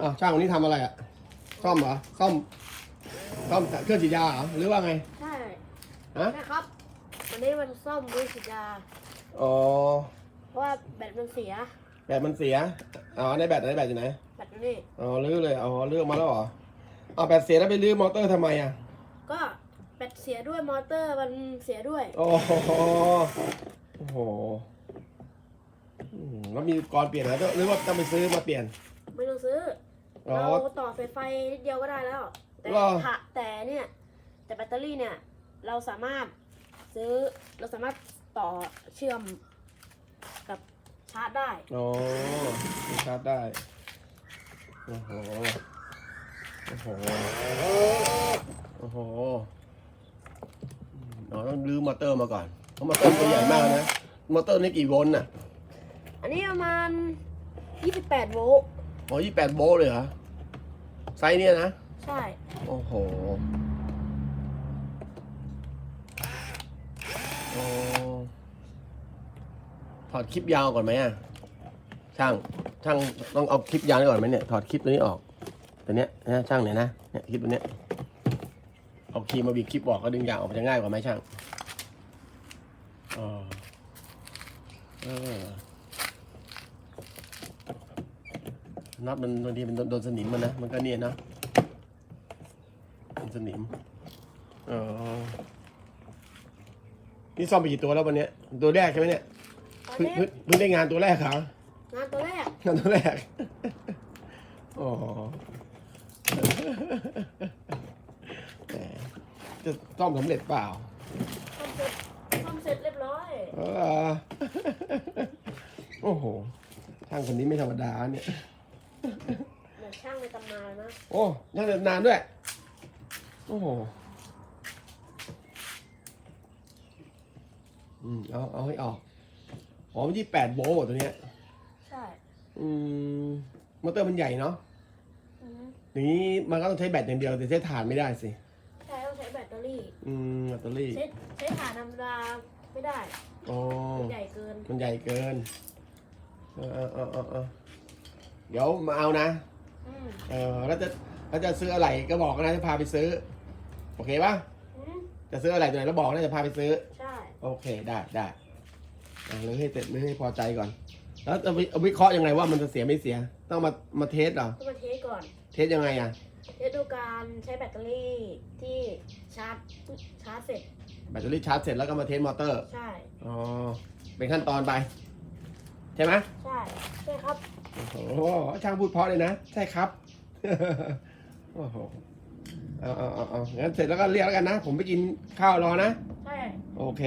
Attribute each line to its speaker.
Speaker 1: อ้าวช่างวันนี้ทำอะไรอะซ่อมเหรอซ่อมซ่อมเครื่องฉีดยาเหรอหรือว่าไง
Speaker 2: ใช่
Speaker 1: ฮะ
Speaker 2: นะครับ วันนี้มันซ่อมบริสิยา
Speaker 1: อ๋อ
Speaker 2: เพราะว่าแบตมันเสีย
Speaker 1: แบตมันเสียอ๋อในแบตในแบตอยู่ไหน
Speaker 2: แบตนี่
Speaker 1: อ๋อลื้อเลยอ๋อลื้อออกมาแล้วเหรอเอาแบตเสียแล้วไปลื้อมอเตอร์ทำไมอะ
Speaker 2: ก็แบตเสียด้วยมอเตอร์มันเสียด้วย
Speaker 1: โอ้โหโอ้โหอืมแล้วมีกรเปลี่ยนเหรอหรือว่าต้องไปซื้อมาเปลี่ยน
Speaker 2: ไม่ต้องซื้อ
Speaker 1: อ๋อ
Speaker 2: เราต่อสายไฟนิดเดียวก็ได้แล้ว แต่
Speaker 1: หรอ
Speaker 2: ถ้าแต่เนี่ย แต่แบตเตอรี่เนี่ย เราสามารถซื้อเราสามารถต่อเชื่อมกับชาร์จได้
Speaker 1: อ๋อมีชาร์จได้ โอ้โห โอ้โห โอ้โหอืมอ๋อต้องรื้อมอเตอร์มาก่อน เพราะมอเตอร์ตัวใหญ่มากนะ มอเตอร์นี่กี่โวลต์น่ะ
Speaker 2: อันนี้ประมาณ 28 โวลต์
Speaker 1: อ๋อยี่แปดโวลต์เลยเหรอ ไซส์เนี่ยนะ
Speaker 2: ใช่
Speaker 1: โอ้โหโอ้ถอดคลิปยาวก่อนไหมอะ ช่าง ช่างต้องเอาคลิปยาวก่อนไหมเนี่ย ถอดคลิปตัวนี้ออก ตัวเนี้ยนะช่างเนี่ยนะ เนี่ยคลิปตัวเนี้ย เอาครีมมาบีบคลิปออกก็ดึงยางออกจะง่ายกว่าไหมช่างอ๋อเออ น็อตมันบางทีมันโดนโดนสนิมมันนะ มันก็เนี่ยนะเป็นสนิมเออนี่ซ่อมไปกี่ตัวแล้ววันเนี้ยตัวแรกใช่ไหมเนี่ย
Speaker 2: ตอน
Speaker 1: เพิ่ง
Speaker 2: นี้
Speaker 1: เพิ่งเพิ่งได้งานตัวแรกเหรอ งา
Speaker 2: นตัวแรก
Speaker 1: งานตัวแรก อ๋อแหมจะซ่อมสำเร็จเปล่า
Speaker 2: ทำเสร็จทำเสร็จเรียบร้อย
Speaker 1: เออโอ้โหช่างคนนี้ไม่ธรรมดาเนี่ย
Speaker 2: เหมือนช่างในตำนานนะ
Speaker 1: โอ้ยังเดินนานด้วย โอ้โห อืม เอา เอาให้ออกอ๋อมันยี่แปดโวลต์ตัวเนี้ย
Speaker 2: ใช่
Speaker 1: อืม มอเตอร์มันใหญ่เนาะ
Speaker 2: อืม
Speaker 1: อย่างนี้มันก็ต้องใช้แบตอย่างเดียวแต่ใช้ถ่านไม่ได้สิ
Speaker 2: ใช่ต้องใช้แบตเตอรี่
Speaker 1: อืมแบตเตอรี่
Speaker 2: ใช้ใช้ถ่านธรรมดาไม่ได้
Speaker 1: อ๋อ
Speaker 2: มันใหญ่เกิน
Speaker 1: มันใหญ่เกิน เออเออเออเออ เออเดี๋ยวมาเอานะ
Speaker 2: อืม
Speaker 1: เออแล้วจะแล้วจะซื้ออะไรก็บอกนะจะพาไปซื้อ โอเคปะ
Speaker 2: อืม
Speaker 1: จะซื้ออะไรตัวไหนแล้วบอกนะจะพาไปซื้อ
Speaker 2: ใช่
Speaker 1: โอเคได้ได้อะหรือให้เสร็จหรือให้พอใจก่อน แล้วจะวิเอาวิเคราะห์ยังไงว่ามันจะเสียไม่เสีย ต้องมามาเทสเหรอ
Speaker 2: ต้องมาเทสก่อน
Speaker 1: เทสยังไงอะ
Speaker 2: เทสดูการใช้แบตเตอรี่ที่ชาร์จชาร์จเสร็จ
Speaker 1: แบตเตอรี่ชาร์จเสร็จแล้วก็มาเทสมอเตอร์
Speaker 2: ใช่
Speaker 1: อ๋อ เป็นขั้นตอนไป ใช่ไหม
Speaker 2: ใช่ ใช่ครับ
Speaker 1: โอ้โหช่างพูดเพราะเลยนะ ใช่ครับ โอ้โห เอาเอาเอาเอางั้นเสร็จแล้วก็เรียกแล้วกันนะ ผมไปกินข้าวรอนะ
Speaker 2: ใช่
Speaker 1: โอเค